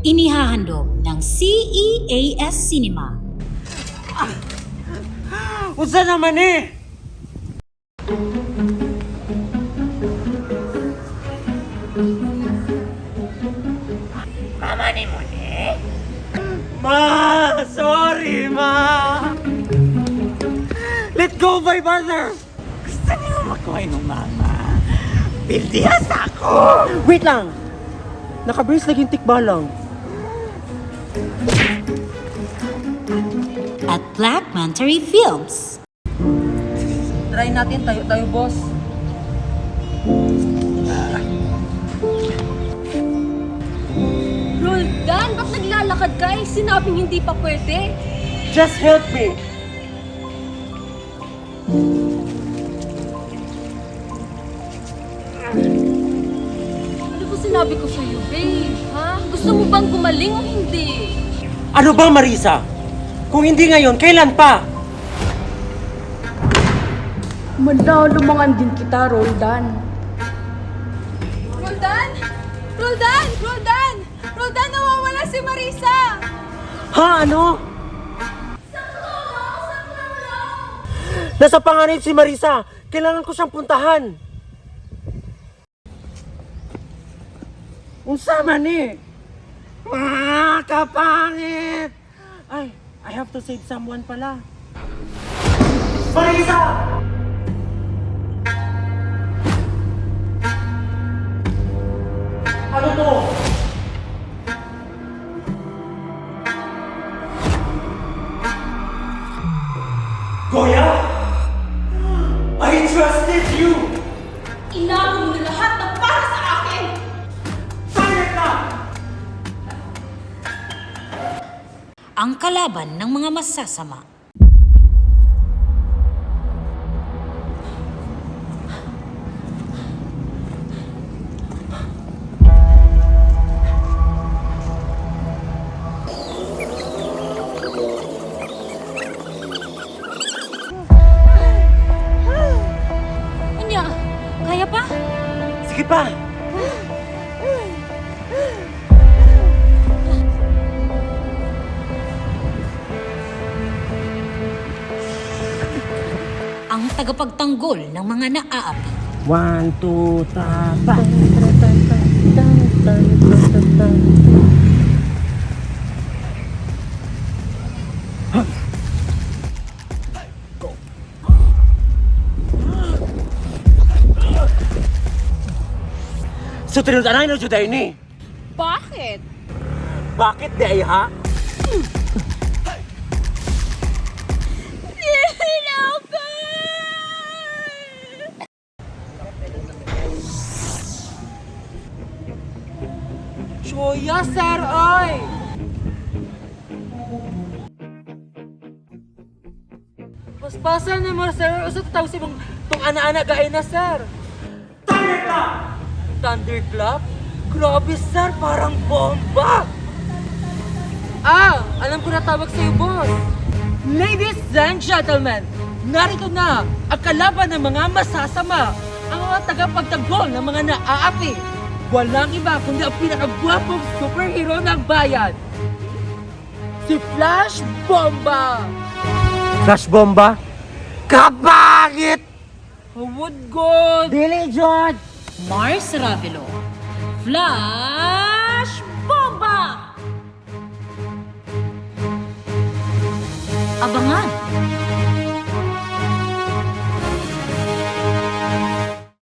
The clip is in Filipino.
Inihahandog ng CEAS Cinema. Unsa naman eh? Mama ni mo ni? Ma! Sorry, ma! Let go, my brother! Gusto niyo makuha ng mama. Pildias ako! Wait lang! Naka-brace naging tikbalang. At Black Mantary Films. Try natin tayo tayo boss. Roldan, ba't naglalakad ka eh? Sinabing hindi pa pwede. Just help me! Ano ba sinabi ko sa'yo, babe? Ha? Gusto mo bang gumaling o hindi? Ano ba, Marisa? Kung hindi ngayon, kailan pa? Malalamangan din kita, Roldan. Roldan! Roldan! Roldan! Roldan, nawawala si Marisa! Ha, ano? Nasa panganib si Marisa. Kailangan ko siyang puntahan. Unsa man eh? Ah, kapangit! Ay, I have to save someone pala. Marisa! Ano to? Goya! Ang kalaban ng mga masasama. Anya, kaya pa? Sige pa! Ang tagapagtanggol ng mga naaapi. One, two, tapa! So, tinuntanay na dyan ni. Bakit? Bakit di ay Choya, sir, oy! Paspasan na mo, sir. Usa tawag si mong tong ana-ana gay na, sir. Na! Thunderclap? Grabe, sir. Parang bomba! Ah! Alam ko na tawag sa'yo, boss. Ladies and gentlemen, narito na ang kalaban ng mga masasama, ang mga tagapagtanggol ng mga naaapi. Walang iba kundi ang pinakagwapong superhero ng bayan. Si Flash Bomba! Flash bomba? Kapangit! Wood God! Dili, George! Mars Ravelo. Flash Bomba! Abangan